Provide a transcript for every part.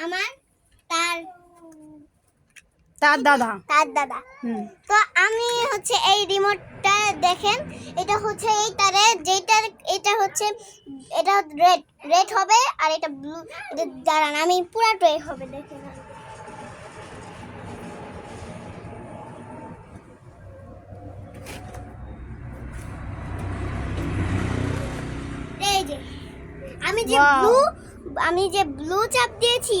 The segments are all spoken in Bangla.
আমার তার তার দাদা। তার দাদা। তো আমি হচ্ছে এই রিমোটটা দেখেন এটা হচ্ছে এই তারে যেটার এটা হচ্ছে এটা রেড রেড হবে আর এটা ব্লু এটা দাঁড়ান আমি পুরাটাই হবে দেখেন এই যে আমি যে ব্লু আমি যে ব্লু চাপ দিয়েছি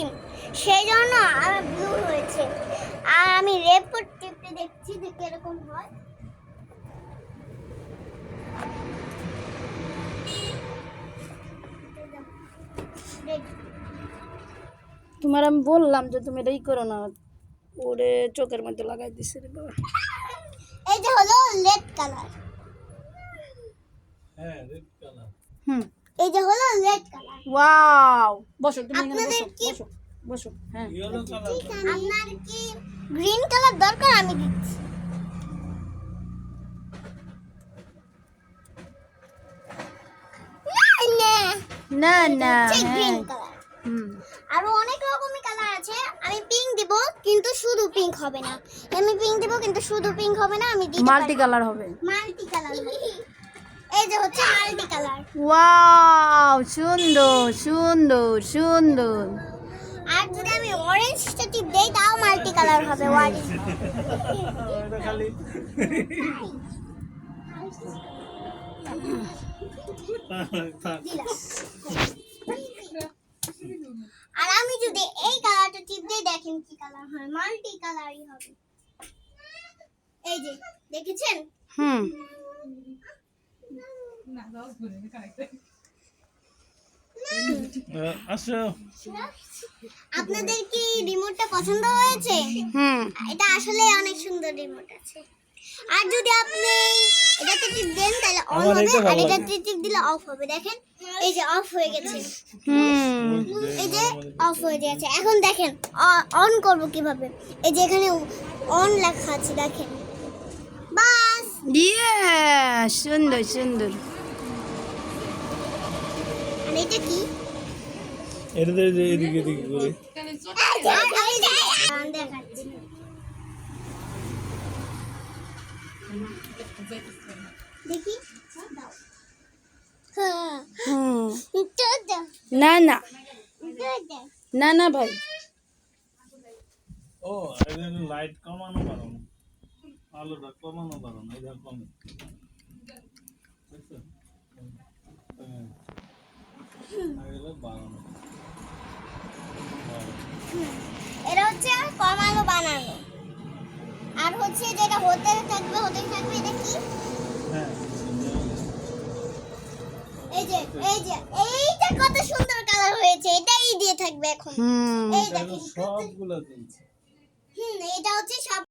সেই জন্য আমার ব্লু হয়েছে। আর আমি রেড টিপে দেখছি যে কীরকম হয়. তোমার আমি বললাম যে তুমি এটা ই করো না। ওরে চোখের মধ্যে লাগাই দিছে রে বাবা। এই যে হলো রেড কালার হুম। এই যে হলো রেড কালার ওয়াও বসো তুমি এখানে বসো বসো বসো হ্যাঁ। আপনার কি গ্রিন কালার দরকার? আমি দিচ্ছি। না, না, গ্রিন হ্যাঁ। কালার হুম। আরও অনেক রকমের কালার আছে। আমি পিঙ্ক দিব কিন্তু শুধু পিঙ্ক হবে না। আমি পিঙ্ক দিব কিন্তু শুধু পিঙ্ক হবে না আমি মাল্টি কালার হবে। মাল্টি কালার এই যে হচ্ছে মাল্টি কালার ওয়াও সুন্দর সুন্দর সুন্দর আর যদি আমি অরেঞ্জটা টিপ দেই তাও মাল্টি কালার হবে আর আমি যদি এই কালারটা টিপ দেই দেখেন কি কালার হয় মাল্টি কালারই হবে। এই যে দেখেছেন? হুম। আপনাদের কি রিমোটটা পছন্দ হয়েছে? হুম। এটা আসলে অনেক সুন্দর রিমোট আছে। আর যদি আপনি এটাতে টিপ দেন তাহলে অন হবে। আর এটাতে টিপ দিলে অফ হবে। দেখেন এই যে অফ হয়ে গেছে। হুম এই যে অফ হয়ে গেছে। এখন দেখেন অন করব কীভাবে? এই যে এখানে অন লেখা আছে দেখেন। বাস! ইয়ে সুন্দর সুন্দর। আর এটা কি? এটা তো এদিকে এদিকে করে হ্যাঁ না না। না না ভাই। ও লাইট কমানো পারো না। আলোটা কমানো পারো না এটা কমে? হ্যাঁ। আর বাড়ানো। এটা হচ্ছে কমানো বানানো। আর হচ্ছে যেটা হতে থাকবে হতে থাকবে এটা কি? হ্যাঁ এই যে এই যে এইটা কত সুন্দর কালার হয়েছে এটাই দিয়ে থাকবে এখন। হুম। এই দেখেন সবগুলো হুম এটা হচ্ছে সব